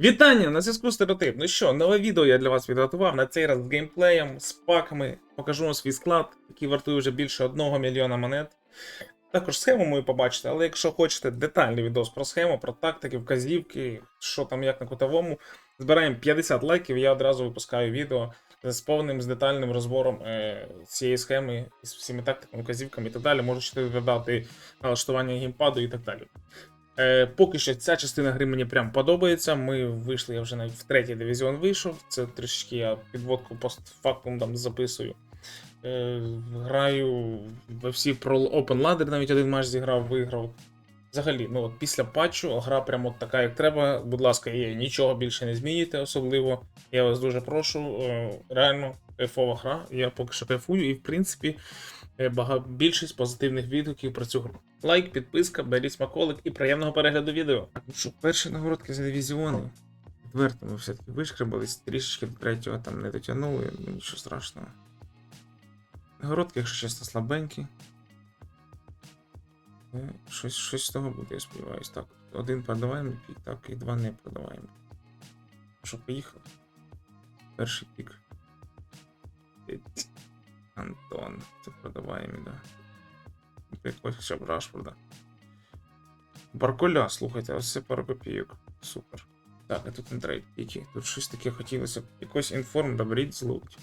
Вітання на зв'язку стереотип. Ну що, нове відео я для вас підготував на цей раз з геймплеєм, з паками. Покажу вам свій склад, який вартує вже більше 1 мільйона монет. Також схему мою побачите, але якщо хочете детальний відос про схему, про тактики, вказівки, що там як на кутовому, збираємо 50 лайків, я одразу випускаю відео з повним з детальним розбором е, цієї схеми з всіми тактиками, вказівками і так далі. Можете додати налаштування геймпаду і так далі. Е, поки що ця частина гри мені прям подобається. Ми вийшли, я вже навіть в третій дивізіон вийшов. Це трішки я підводку постфактум там записую. Е, граю во всі про Open Ladder, навіть один матч зіграв, виграв. Взагалі, ну от після патчу гра прямо от така, як треба. Будь ласка, є, нічого більше не змінюйте, особливо. Я вас дуже прошу. Е, реально кайфова гра. Я поки що кайфую, і в принципі. Більшість позитивних відгуків про цю гру. Лайк, підписка, беріть смаколик і приємного перегляду відео. Ну що, перші нагородки за дивізіони. Відверто ми все-таки вишкребались, трішечки до третього там не дотягнули, ну нічого страшного. Нагородки, якщо чесно, слабенькі. Е, Щось, щось з того буде, я сподіваюся. Так, один продаваємо пік, так, і два не продаваємо. Що, поїхали? Перший пік. Антон. Це продаваємо, да. Якось б Рашфорда. Барколя, слухайте, ось це пару копійок. Супер. Так, а тут не трейд піки. Тут щось таке хотілося б. Якось інформ добріть зловить.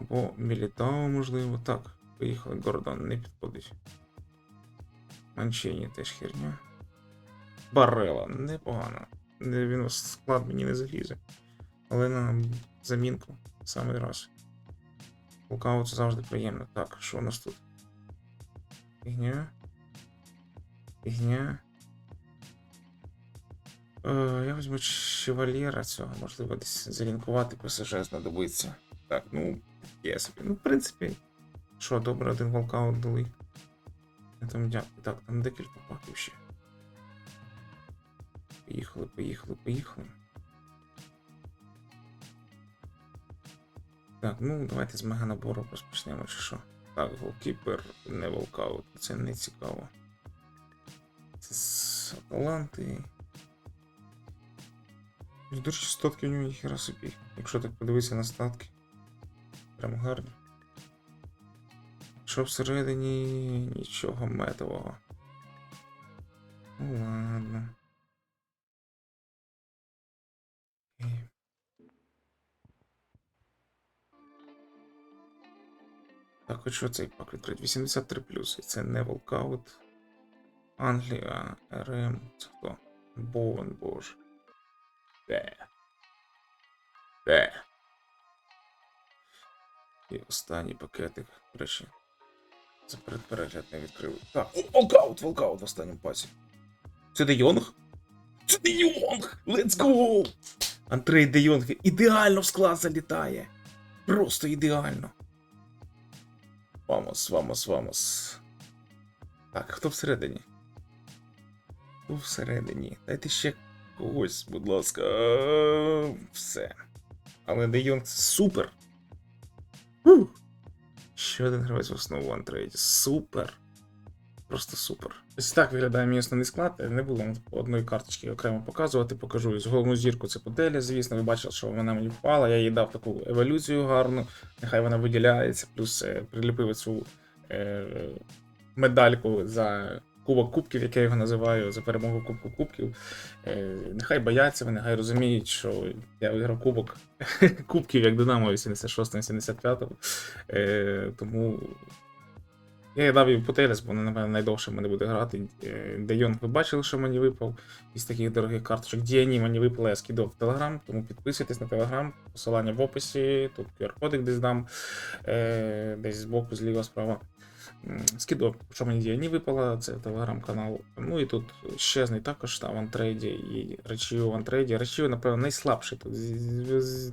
Або Мілітао, можливо. Так, поїхали. Гордон не підходить. Манчені теж херня. Барела, непогано. Не- Він склад мені не залізе. Але на замінку в самий Лукаут це завжди приємно. Так, що у нас тут? Фігня. Фігня. Е, я візьму шевальєра цього, можливо, десь залінкувати ПСЖ знадобиться. Так, ну, є собі. Ну, в принципі, що, добре, один волкаут дали. Я там дякую. Так, там декілька паків ще. Поїхали, поїхали, поїхали. Так, ну давайте з меганабору розпочнемо, чи що. Так, голкіпер, не волкаут, це не цікаво. Це з Аталанти. Ну, До речі, статки у нього ніхера собі. Якщо так подивитися на статки. Прям гарні. Що всередині нічого метового. Ну ладно. Так, хоч що цей пак відкрити? 83 плюс. І це не волкаут. Англія, РМ. Це хто? Боуен, боже. Де? Де? І останній пакетик. До речі. Це передперегляд не відкрив. Так, волкаут, волкаут в останньому пасі. Це Де Йонг? Це Де Йонг! Let's go! Андрей Де Йонг ідеально в склад залітає. Просто ідеально. Вамос, вамос, вамос. Так, хто всередині? Хто всередині? Дайте ще когось, будь ласка. Все. Але Де Йонг це супер. Ще один гравець в основу антрейді. Супер. Просто супер. Ось так виглядає мій основний склад. Не було одної карточки окремо показувати. Покажу ось головну зірку це Поделя, звісно. Ви бачили, що вона мені впала. Я їй дав таку еволюцію гарну. Нехай вона виділяється, плюс е, приліпив цю е, медальку за Кубок Кубків, як я його називаю, за перемогу Кубку Кубків. Е, нехай бояться, вони нехай розуміють, що я виграв Кубок Кубків як Динамо 86-75. Е, тому я дав їй Путелес, бо вона, напевно, найдовше в мене буде грати. Е, Де Йонг ви бачили, що мені випав із таких дорогих карточок. Діані мені випала, я скидав в Телеграм, тому підписуйтесь на Телеграм, посилання в описі, тут QR-кодик десь дам, е, десь збоку, зліва, справа. Скидок, що мені Діані випала, це телеграм-канал. Ну і тут щезний також там в антрейді і Речію в антрейді. Речію, напевно, найслабший тут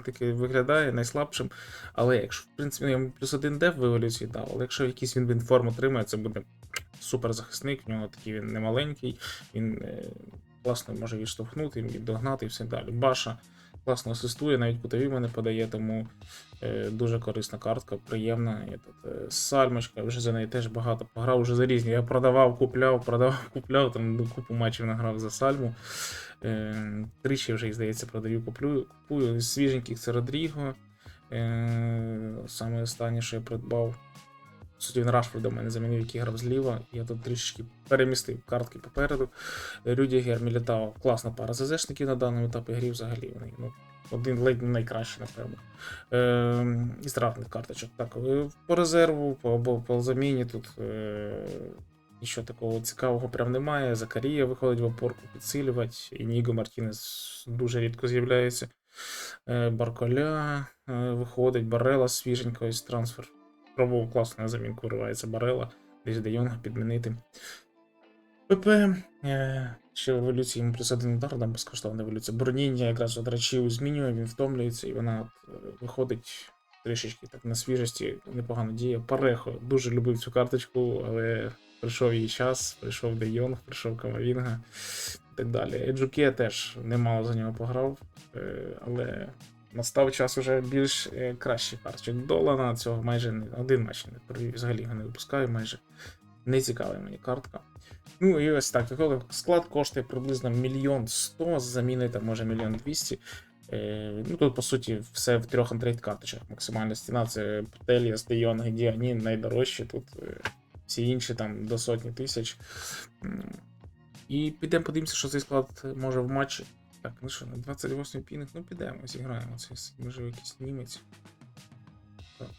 таки виглядає найслабшим. Але якщо, в принципі, йому плюс один деф в еволюції дав, але якщо якийсь він форм отримає, це буде супер захисник, в нього такий він немаленький, він е, класно може відштовхнути, віддогнати і все далі. Баша класно асистує, навіть кутові мене подає, тому дуже корисна картка, приємна. І тут, е, Сальмочка, вже за неї теж багато пограв, вже за різні. Я продавав, купляв, продавав, купляв, там купу матчів награв за сальму. Е, тричі вже, здається, продаю, куплю, купую. Свіженьких це Родріго. Е, саме останнє, що я придбав. Суті, він Рашфорда мене замінив, який грав зліва. Я тут трішечки перемістив картки попереду. Рюдігер, Мілітао, класна пара ЗЗшників на даному етапі грі взагалі. Вони, ну, один ледь не найкращий, напевно. Е, і стратних карточок. Так, е, по резерву, по, по, заміні тут е, нічого такого цікавого прям немає. Закарія виходить в опорку підсилювати, і Ніго Мартінес дуже рідко з'являється. Е, Барколя е, виходить, Барела свіженько із трансфер. Пробував класно на замінку виривається Барела, десь Де Йонга підмінити. ПП. Ще в еволюції йому плюс один удар, там безкоштовна еволюція. Броніння якраз речів змінює, він втомлюється, і вона е, виходить трішечки так на свіжості, непогано діє. Парехо дуже любив цю карточку, але прийшов її час, прийшов Де Йонг, прийшов Камавінга і так далі. Еджуке теж немало за нього пограв, е, але настав час уже більш е, кращих карточок. Долана цього майже один матч не провів, взагалі його не випускаю майже. Не цікава мені картка. Ну і ось так. Склад коштує приблизно мільйон сто, там може мільйон двісті. Е, ну тут, по суті, все в трьох антрейд карточках. Максимальна стіна це Теліас, Дейонг, Діані, найдорожчі. Тут е, всі інші там до сотні тисяч. І підемо подивимося, що цей склад може в матчі. Так, ну що, на 28 пінг, ну підемо, зіграємо. Це може якийсь німець. Так,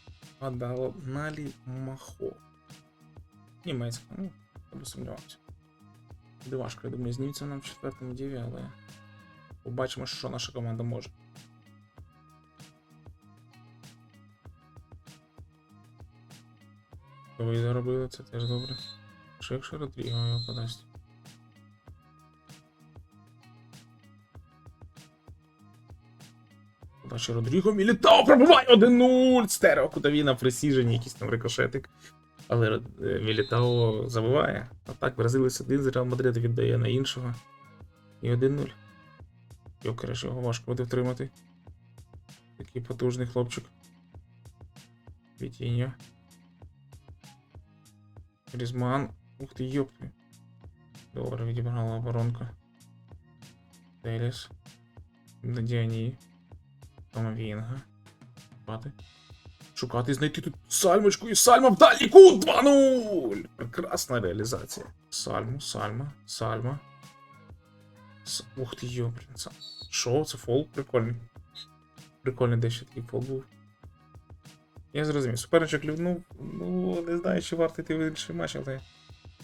Махо. Німецька, ну, би сумнівався. Буде я думаю, з нам в четвертому діві, але побачимо, що наша команда може. Ви заробили, це теж добре. Що якщо Родріго його подасть? Подача Родріго Мілітао пробиває 1-0! Стерео кутові на пресіжені, якийсь там рикошетик. Але е, Мілітао забиває. А так, бразилець один з Реал Мадрид віддає на іншого. І 1-0. Йокереш його важко буде втримати. Такий потужний хлопчик. Вітіньо. Різман. Ух ти, йопти. Добре, відібрала оборонка. Теліс. Надіані. Томавінга. Шукати. Шукати і знайти тут сальмочку і сальма в дальній кут 2-0! Прекрасна реалізація. Сальму, сальма, сальма. С... Ух ти йоприн. це- Що? Це фол? Прикольний. Прикольний дещо такий фол був. Я зрозумів. Суперничок лівнув. Ну, не знаю, чи варто йти в інший матч, але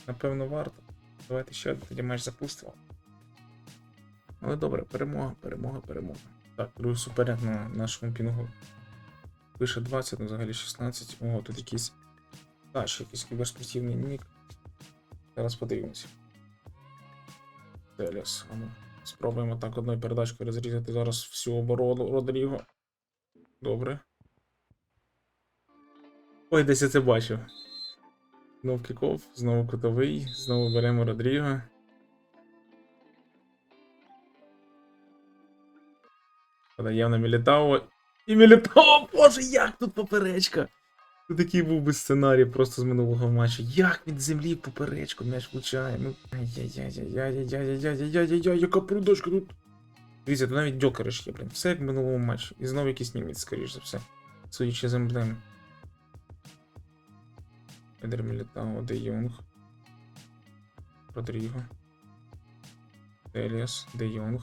напевно варто. Давайте ще один тоді матч запустимо. Але добре, перемога, перемога, перемога. Так, другий суперник на нашому пінгу. Пише 20, ну взагалі 16. О, тут якийсь. Ще якийсь кіберспортивний нік. Зараз подивимося. Теліс. Ну, спробуємо так одною передачкою розрізати зараз всю оборону Родріго. Добре. Ой, десь я це бачив. Знов кіков, знову кутовий, знову беремо Родріго. Подаємо на Мілітао. І Мілітао, боже, як тут поперечка! Це такий був би сценарій просто з минулого матчу. Як від землі поперечку м'яч влучає. Ну. Ай-яй-яй-яй-яй-яй-яй-яй-яй, яка передачка тут. Дивіться, тут навіть Дьокериш є, блін. Все як в минулому матчі. І знову якийсь німець, скоріш за все. Судячи з емблем. Едер Мілітао, Де Йонг. Родріго. Теліас, Де Йонг.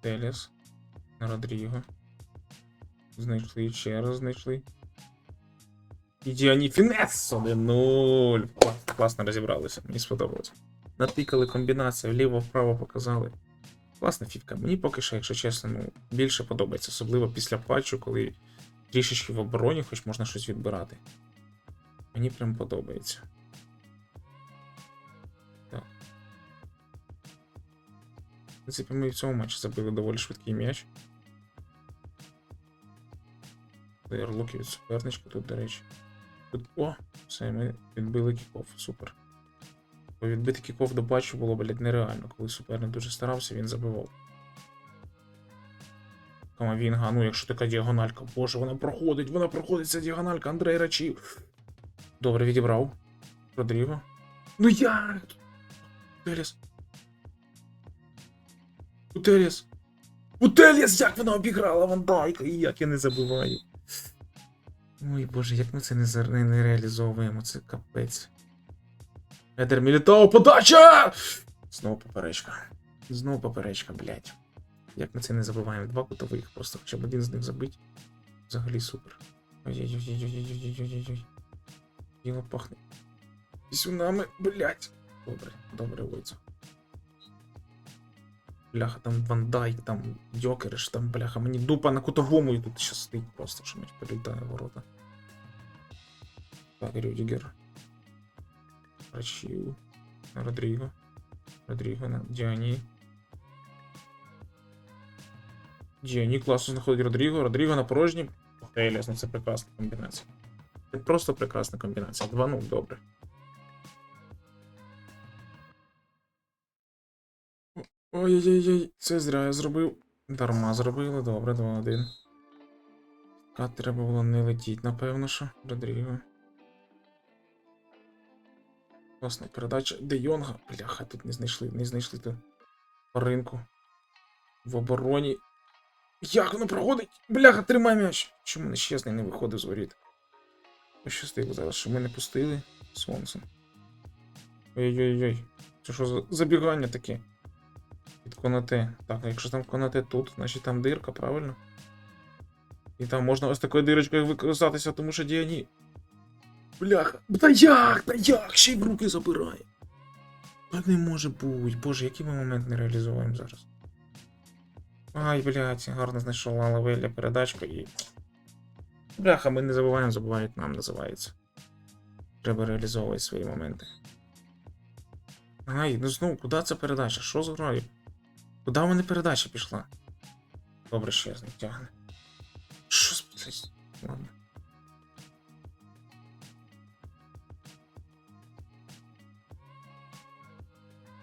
Теліс. Родріго. Знайшли, ще раз знайшли. І Діані Фінес 1-0. Класно розібралися, мені сподобалось. Натикали комбінацію, вліво-вправо показали. Класна фівка. Мені поки що, якщо чесно, ну, більше подобається, особливо після патчу, коли трішечки в обороні, хоч можна щось відбирати. Мені прям подобається. Принципі, ми в цьому матчі забили доволі швидкий м'яч. Луки від суперничка тут, до речі. Тут, о, все, ми відбили кіков, супер. Бо відбити кіков до бачу було, блядь, нереально. Коли суперник дуже старався, він забивав. Камавінга, ну якщо така діагональка. Боже, вона проходить, вона проходить ця діагональка, Андрей Рачів. Добре, відібрав. Родріго. Ну як? Утеліс. Утеліс. Утеліс, як вона обіграла Ван Дайка, і як я не забуваю. Ой боже, як ми це не, зар- не, реалізовуємо, це капець. Едер Мілітау, подача! Знову поперечка. Знову поперечка, блядь. Як ми це не забуваємо? Два кутових, просто хоча б один з них забить. Взагалі супер. Ой-ой-ой-ой-ой-ой-ой-ой-ой. Діло пахне. Пісюнами, блядь. Добре, добре, Войцо. Бляха, там Ван Дайк, там Йокериш, там, бляха, мені дупа на кутовому і тут ще стоїть просто, що мать політає в ворота. Так, Рюдігер. Рачів. Родріго. Родріго на Діані. Діані класно знаходить Родріго. Родріго на порожній. Еліас, ну це прекрасна комбінація. Це просто прекрасна комбінація. 2-0, добре. Ой-ой-ой, це зря я зробив. Дарма зробили, добре, 2-1. Кат треба було не летіть, напевно, що. Родріго. Класна передача. Де Йонга. Бляха, тут не знайшли, не знайшли тут ринку. В обороні. Як воно проходить? Бляха, тримай м'яч. Чому нещасний не виходив з воріт? Пощастило зараз, що ми не пустили Свонсон. Ой-ой-ой. Це що за забігання таке? Від Конате. Так, якщо там Конате тут, значить там дирка, правильно? І там можна ось такою дирочкою використатися, тому що Діані. Бляха. Та як? Та як? Ще й в руки забирає. Так не може бути. Боже, який ми момент не реалізуємо зараз. Ай, блядь, гарно знайшов Алавеля передачку і. Бляха, ми не забуваємо, забувають нам називається. Треба реалізовувати свої моменти. Ай, ну знову, куди ця передача? Що з? Куда у мене передача пішла? Добре, ще раз не тягне. Що з Ладно.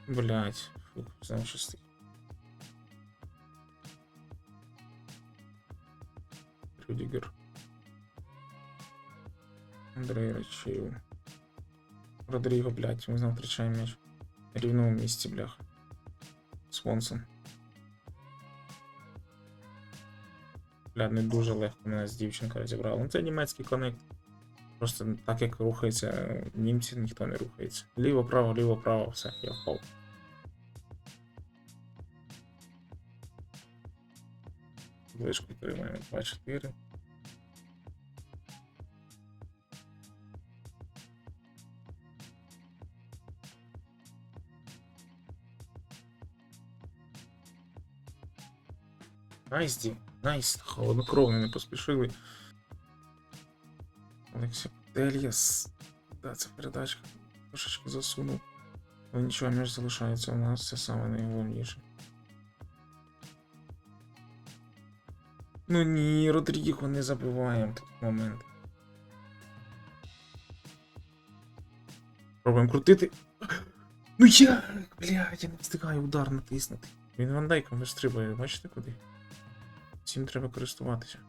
Блять, фу, сам шестий. Рюдигер. Андрей Рачеев. Родриго, блядь, мы знал, встречаем мяч. На ревном месте. Свонсон. Бля, не дуже легко мене з дівчинка розібрала. Ну це німецький коннект. Просто так як рухаються е, німці, ніхто не рухається. Ліво, право, ліво, право, все, я впав. Ближку тримаємо 2-4. Найс, Ді, найс. Холоднокровно не поспішили. Олексій Тельєс. Да, це передачка. Трошечки засунув. Але нічого між залишається у нас, це саме найголовніше. Ну ні, Родріго не забуваємо такий момент. Пробуємо крутити. Ну як? Блядь, я не встигаю удар натиснути. Він вандайком вистрибує, бачите куди? Цим треба користуватися.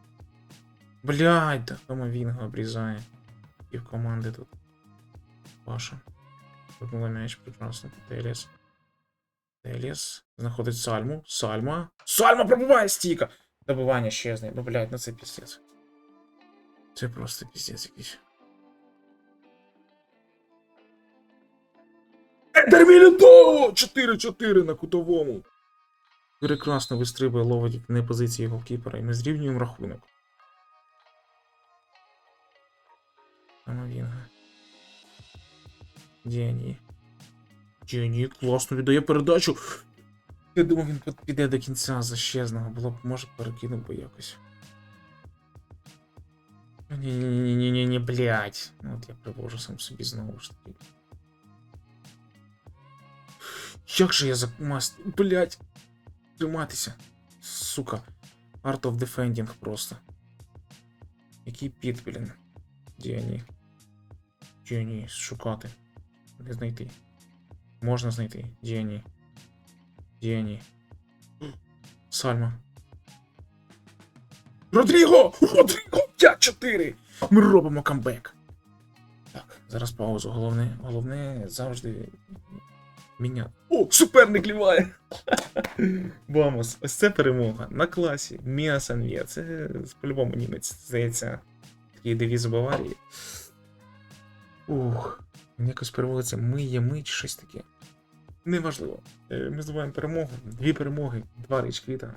Блядь, да дома Вінга обрізає. І в команди тут. Паша. Вернула м'яч прекрасно. Теліс. Теліс. Знаходить Сальму. Сальма. Сальма пробиває стіка! Добивання щезне. Ну, блядь, ну це піздець. Це просто піздець якийсь. Едер Мілітово! 4-4 на кутовому. Прекрасно вистрибує, ловить не позиції голкіпера, і ми зрівнюємо рахунок. Камовінга. Діані. Діані класно віддає передачу. Я думав, він під- піде до кінця защезного, було б, може, перекинув би якось. Ні-ні-ні-ні-ні, блядь. Ну от я привожу сам собі знову ж таки. Як же я замаст... Блядь. Триматися. Сука. Art of Defending просто. Який піт, блін. Діані. Діані, шукати. Не знайти. Можна знайти. Діані. Діані. Сальма. Родріго! Родріго! 5-4! Ми робимо камбек. Так, зараз паузу. Головне, головне завжди міняти. О, суперник ліває! Вамос, ось це перемога на класі. Міа Санвія. Це по-любому німець, здається, такий девіз у Баварії. Ух, якось переводиться ми є ми чи щось таке. Неважливо. Е, Ми здобуваємо перемогу. Дві перемоги, два річ квіта.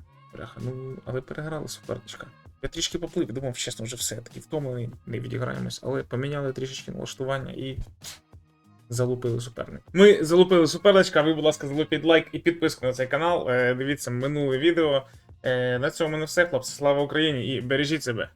Ну, але переграли суперничка. Я трішки поплив, думав, чесно, вже все таки втомлений, не відіграємось, але поміняли трішечки налаштування і залупили суперник. Ми залупили суперничка, ви, будь ласка, залупіть лайк і підписку на цей канал. Е, Дивіться минуле відео. Е, На цьому не все, хлопці. Слава Україні і бережіть себе.